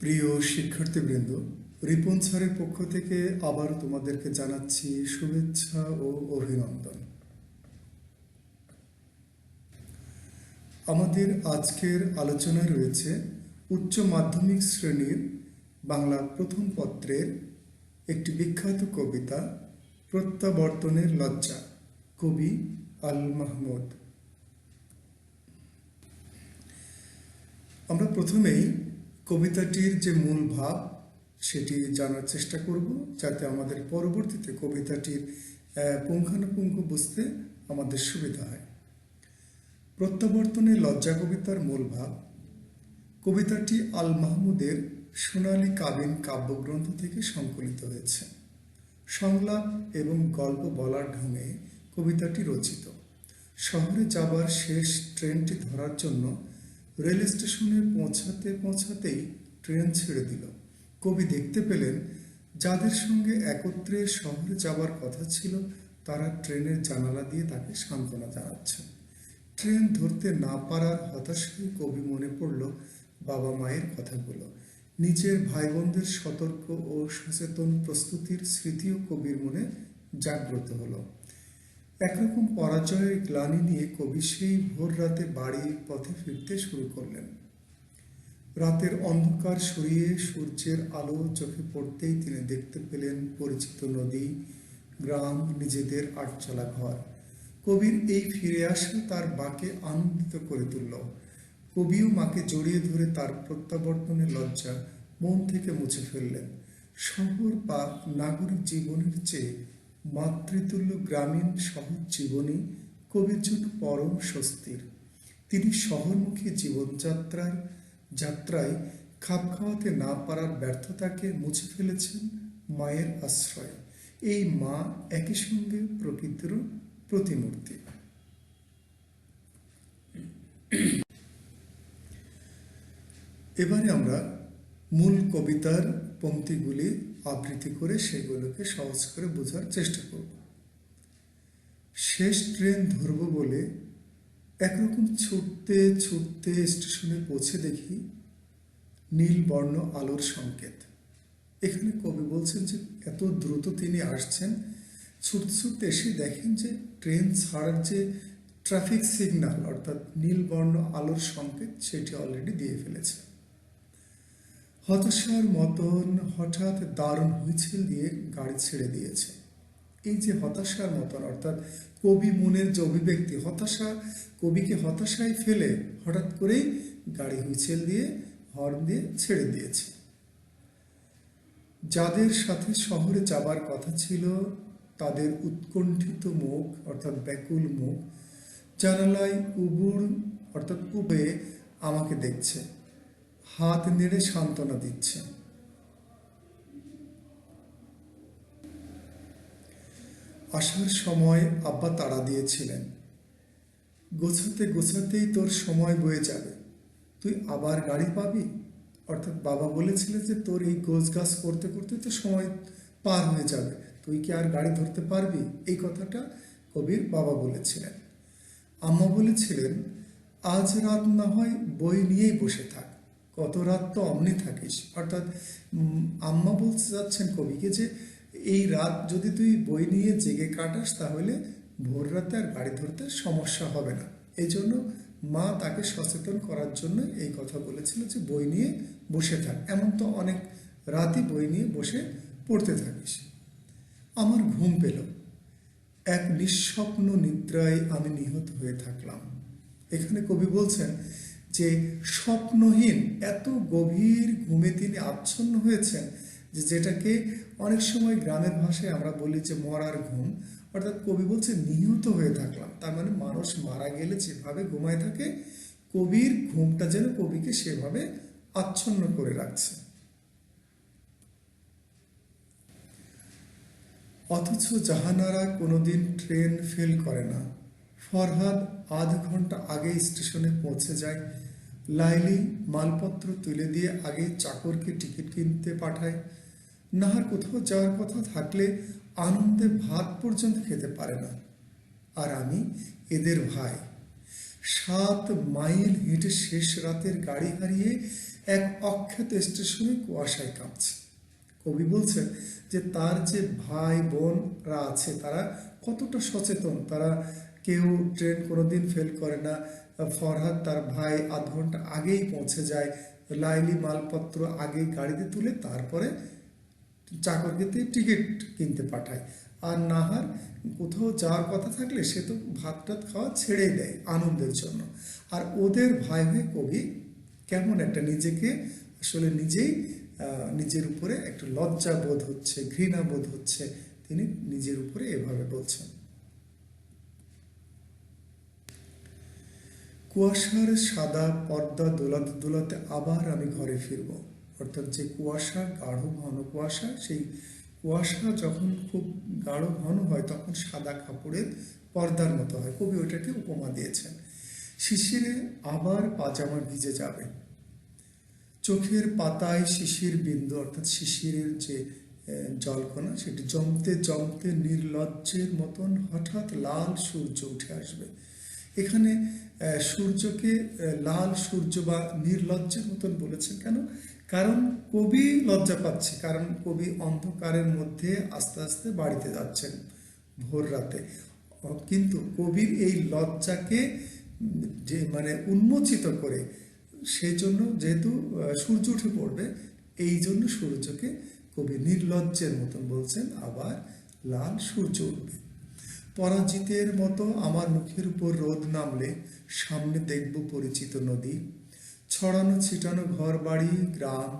প্রিয় শিক্ষার্থীবৃন্দ, রিপন স্যারের পক্ষ থেকে আবার তোমাদেরকে জানাচ্ছি শুভেচ্ছা ও অভিনন্দন। আমাদের আজকের আলোচনায় রয়েছে উচ্চ মাধ্যমিক শ্রেণির বাংলা প্রথম পত্রের একটি বিখ্যাত কবিতা, প্রত্যাবর্তনের লজ্জা, কবি আল মাহমুদ। আমরা প্রথমেই কবিতাটির যে মূল ভাব, সেটি জানার চেষ্টা করব যাতে আমাদের পরবর্তীতে কবিতাটির পুঙ্খানুপুঙ্খ বুঝতে আমাদের সুবিধা হয়। প্রত্যাবর্তনে লজ্জা কবিতার মূল ভাব, কবিতাটি আল মাহমুদের সোনালী কাবিন কাব্যগ্রন্থ থেকে সংকলিত হয়েছে। সংলাপ এবং গল্প বলার ঢঙে কবিতাটি রচিত। শহরে যাবার শেষ ট্রেনটি ধরার জন্য রেল স্টেশনে পৌঁছাতে পৌঁছাতেই ট্রেন ছেড়ে দিল। কবি দেখতে পেলেন, যাদের সঙ্গে একত্রে শহরে যাবার কথা ছিল, তারা ট্রেনের জানালা দিয়ে তাকে সান্ত্বনা জানাচ্ছে ট্রেন ধরতে না পারার হতাশায় কবি মনে পড়ল, বাবা মায়ের কথাগুলো। নিজের ভাই বোনদের সতর্ক ও সচেতন প্রস্তুতির স্মৃতিও কবির মনে জাগ্রত হলো। একরকম পরাজয়ের গ্লানি নিয়ে কবি সেই ভোর রাতে বাড়ির পথে ফিরতে শুরু করলেন। রাতের অন্ধকার সরিয়ে সূর্যের আলো চোখে পড়তেই তিনি দেখতে পেলেন পরিচিত নদী, গ্রাম, নিজেদের আটচালা ঘর। কবির এই ফিরে আসা তার বাকে আনন্দিত করে তুলল। কবিও মাকে জড়িয়ে ধরে তার প্রত্যাবর্তনের লজ্জা মন থেকে মুছে ফেললেন। শহর বা নাগরিক জীবনের চেয়ে মাতৃতুল্য গ্রামীণ সহজ জীবনই কবির জন্য পরম স্বস্তির। তিনি শহরমুখী জীবনযাত্রার যাত্রায় খাপ খাওয়াতে না পারার ব্যর্থতাকে মুছে ফেলেছেন মায়ের আশ্রয়। এই মা একই সঙ্গে প্রকৃতির প্রতিমূর্তি। এবারে আমরা মূল কবিতার পংক্তিগুলি আবৃত্তি করে সেগুলোকে সহজ করে বোঝার চেষ্টা করব। শেষ ট্রেন ধরবো বলে একরকম ছুটতে ছুটতে স্টেশনে পৌঁছে দেখি নীল বর্ণ আলোর সংকেত। এখানে কবি বলছেন যে এত দ্রুত তিনি আসছেন, ছুটতে ছুটতে এসে দেখেন যে ট্রেন ছাড়ার যে ট্রাফিক সিগন্যাল, অর্থাৎ নীল বর্ণ আলোর সংকেত, সেটি অলরেডি দিয়ে ফেলেছে। হতাশার মতন হঠাৎ দারুণ হুইছিল দিয়ে গাড়ি ছেড়ে দিয়েছে। এই যে হতাশার মতন, অর্থাৎ কবি মনের যে অভিব্যক্তি, হতাশা কবিকে হতাশায় ফেলে হঠাৎ করেই গাড়ি হুইছেল দিয়ে, হর্ন দিয়ে ছেড়ে দিয়েছে। যাদের সাথে শহরে যাবার কথা ছিল, তাদের উৎকণ্ঠিত মুখ, অর্থাৎ ব্যাকুল মুখ, জানালায় উবুর, অর্থাৎ উবে আমাকে দেখছে। হাত নেড়ে সান্ত্বনা দিচ্ছে। আসার সময় আব্বা তাড়া দিয়েছিলেন। গোছাতে গোছাতেই তোর সময় বয়ে যাবে। তুই আবার গাড়ি পাবি? অর্থাৎ বাবা বলেছিলেন যে তোর এই গোছ গাছ করতে করতে তো সময় পার হয়ে যাবে। তুই কি আর গাড়ি ধরতে পারবি? এই কথাটা কবির বাবা বলেছিলেন। আম্মা বলেছিলেন, আজ রাত না হয় বই নিয়েই বসে থাক। কত রাত তো অমনি থাকিস। অর্থাৎ আম্মা বলতে যাচ্ছেন কবিকে যে, এই রাত যদি তুই বই নিয়ে জেগে কাটাস তাহলে ভোর রাতে আর গাড়ি ধরতে সমস্যা হবে না। এই জন্য মা তাকে সচেতন করার জন্য এই কথা বলেছিল যে বই নিয়ে বসে থাক। এমন তো অনেক রাতই বই নিয়ে বসে পড়তে থাকিস। আমার ঘুম পেল। এক নিঃস্বপ্ন নিদ্রায় আমি নিহত হয়ে থাকলাম। এখানে কবি বলছেন যে স্বপ্নহীন, এত গভীর ঘুমে তিনি আচ্ছন্ন হয়েছেন যে যেটাকে অনেক সময় গ্রামের ভাষায় আমরা বলি যে মরার ঘুম। অর্থাৎ কবি বলছে, নিহত হয়ে থাকলাম। তার মানে মানুষ মারা গেলে যেভাবে ঘুমায় থাকে, কবির ঘুমটা যেন কবিকে সেভাবে আচ্ছন্ন করে রাখছে। অথচ জাহানারা কোনোদিন ট্রেন ফেল করে না। ফরহাদ আধ ঘণ্টা আগে স্টেশনে পৌঁছে যায়। লাইলি মালপত্র তুলে দিয়ে আগে চাকরকে টিকিট কিনতে পাঠায়। নাহার কোথাও যাওয়ার কথা থাকলে আনন্দে ভাত পর্যন্ত খেতে পারে না। আর আমি এদের ভাই। সাত মাইল হেঁটে শেষ রাতের গাড়ি হারিয়ে এক অখ্যাত স্টেশনে কুয়াশায় কাঁপছে। কবি বলছেন যে তার যে ভাই বোনরা আছে, তারা কতটা সচেতন, তারা কেউ ট্রেন কোনোদিন ফেল করে না। ফরহাদ তার ভাই আধ ঘণ্টা আগেই পৌঁছে যায়। লাইলি মালপত্র আগেই গাড়িতে তুলে তারপরে চাকরকে টিকিট কিনতে পাঠায়। আর নাহার কোথাও যাওয়ার কথা থাকলে সে তো ভাত টাত খাওয়া ছেড়েই দেয় আনন্দের জন্য। আর ওদের ভাই হয়ে কবি কেমন একটা নিজেকে আসলে নিজেই নিজের উপরে একটা লজ্জা বোধ হচ্ছে ঘৃণা বোধ হচ্ছে। তিনি নিজের উপরে এভাবে বলছেন। কুয়াশার সাদা পর্দা দোলাতে দোলাতে আবার আমি ঘরে ফিরব। অর্থাৎ যে কুয়াশা, গাঢ় ঘন কুয়াশা, সেই কুয়াশা যখন খুব গাঢ় ঘন হয়, তখন সাদা কাপড়ের পর্দার মতো হয়। কবি ওটাকে উপমা দিয়েছেন। শিশিরে আবার পাজামা ভিজে যাবে। চোখের পাতায় শিশির বিন্দু, অর্থাৎ শিশিরের যে জলকণা, সেটি জমতে জমতে নির্লজ্জের মতন হঠাৎ লাল সূর্য উঠে আসবে। এখানে সূর্যকে লাল সূর্য বা নির্লজ্জের মতন বলেছেন কেন? কারণ কবি লজ্জা পাচ্ছে, কারণ কবি অন্ধকারের মধ্যে আস্তে আস্তে বাড়িতে যাচ্ছেন ভোর রাতে। কিন্তু কবির এই লজ্জাকে, যে মানে উন্মোচিত করে, সেই জন্য যেহেতু সূর্য উঠে পড়বে, এই জন্য সূর্যকে কবি নির্লজ্জের মতন বলছেন, আবার লাল সূর্য উঠবে। পরাজিতের মতো আমার মুখের উপর রোদ নামলে সামনে দেখব পরিচিত নদী। ছড়ানো ছিটানো ঘর বাড়ি গ্রাম,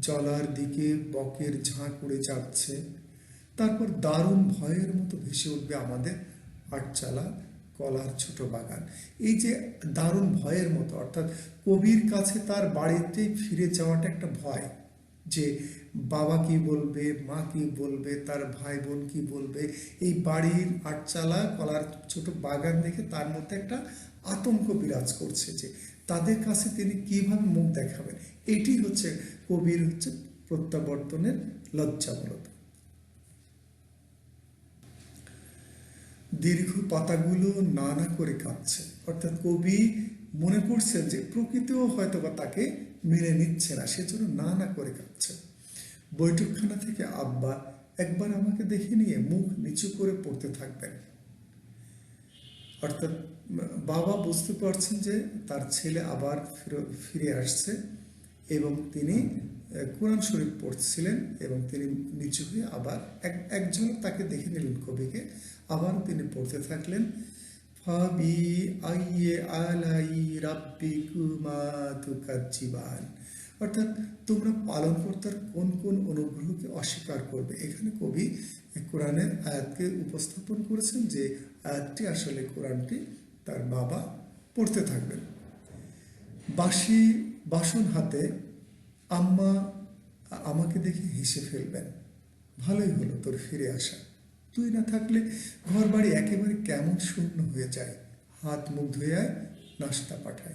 জলার দিকে বকের ঝাঁক উড়ে যাচ্ছে। তারপর দারুণ ভয়ের মতো ভেসে উঠবে আমাদের আটচালা কলার ছোট বাগান। এই যে দারুণ ভয়ের মতো, অর্থাৎ কবির কাছে তার বাড়িতে ফিরে যাওয়াটা একটা ভয়। যে বাবা কি বলবে, মা কি বলবে, তার ভাই বোন কি বলবে, এই বাড়ির আটচালা কলার ছোট বাগান দেখে তার মধ্যে একটা আতঙ্ক বিরাজ করছে যে তাদের কাছে তিনি কীভাবে মুখ দেখাবেন? এটি হচ্ছে কবির হচ্ছে প্রত্যাবর্তনের লজ্জা মূলত দীর্ঘ পাতাগুলো নানা করে কাঁদছে অর্থাৎ কবি মনে করছেন যে প্রকৃতিও হয়তো বা তাকে মেনে নিচ্ছে না, সেজন্য না করে কাঁপছে। বৈঠকখানা থেকে আব্বা একবার আমাকে দেখে নিয়ে মুখ নিচু করে পড়তে থাকবেন। অর্থাৎ বাবা বুঝতে পারছেন যে তার ছেলে আবার ফিরে- আসছে এবং তিনি কোরআন শরীফ পড়ছিলেন এবং তিনি নিচু হয়ে আবার এক একজন তাকে দেখে নিলেন কবিকে। আবার তিনি পড়তে থাকলেন। ফাবি আইয়ে অর্থাৎ তোমরা পালনকর্তার কোন কোন অনুগ্রহকে অস্বীকার করবে? এখানে কবি কোরআনের আয়াতকে উপস্থাপন করেছেন যে আয়াতটি আসলে কোরআনটি তার বাবা পড়তে থাকবেন। বাসি বাসন হাতে আম্মা আমাকে দেখে হেসে ফেলবেন। ভালোই হলো তোর ফিরে আসা। তুই না থাকলে ঘর বাড়ি একেবারে কেমন শূন্য হয়ে যায়। হাত মুখ ধুয়ে আয়, নাস্তা পাঠায়।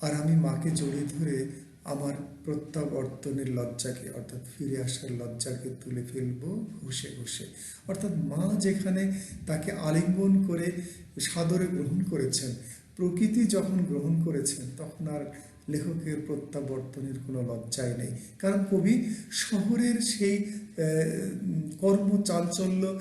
আর আমি মাকে জড়িয়ে ধরে আমার প্রত্যাবর্তনের লজ্জাকে অর্থাৎ ফিরে আসার লজ্জাকে তুলে ফেলব ঘষে ঘষে। অর্থাৎ মা যেখানে তাকে আলিঙ্গন করে সাদরে গ্রহণ করেছেন প্রকৃতি যখন গ্রহণ করেছেন তখন আর লেখকের প্রত্যাবর্তনের কোনো লজ্জাই নেই। কারণ কবি শহরের সেই আহ, কর্ম চাঞ্চল্য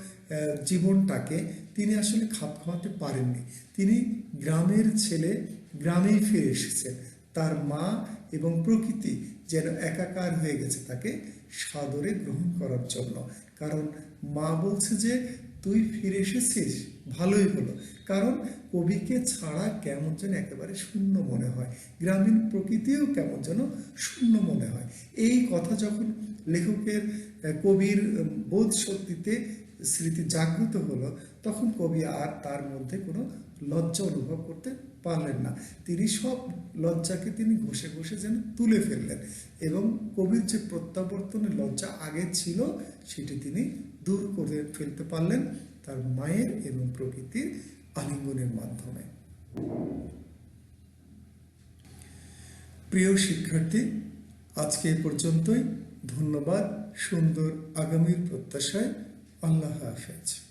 জীবনটাকে তিনি আসলে খাপ খাওয়াতে পারেননি। তিনি গ্রামের ছেলে গ্রামেই ফিরে এসেছেন। তার মা এবং প্রকৃতি যেন একাকার হয়ে গেছে তাকে সাদরে গ্রহণ করার জন্য। কারণ মা বলছে যে তুই ফিরে এসেছিস? ভালোই হলো। কারণ কবিকে ছাড়া কেমন যেন একেবারে শূন্য মনে হয়। গ্রামীণ প্রকৃতিও কেমন যেন শূন্য মনে হয়। এই কথা যখন লেখকের কবির বোধ শক্তিতে স্মৃতি জাগ্রত হলো, তখন কবি আর তার মধ্যে কোনো লজ্জা অনুভব করতে পারলেন না। তিনি সব লজ্জাকে তিনি ঘষে ঘষে যেন তুলে ফেললেন এবং কবির যে প্রত্যাবর্তনের লজ্জা আগে ছিল, সেটি তিনি দূর করে ফেলতে পারলেন। তার মায়ের এবং প্রকৃতির আলিঙ্গনের মাধ্যমে। প্রিয় শিক্ষার্থী আজকে এ পর্যন্তই। ধন্যবাদ সুন্দর আগামীর প্রত্যাশায়। আল্লাহ হাফেজ।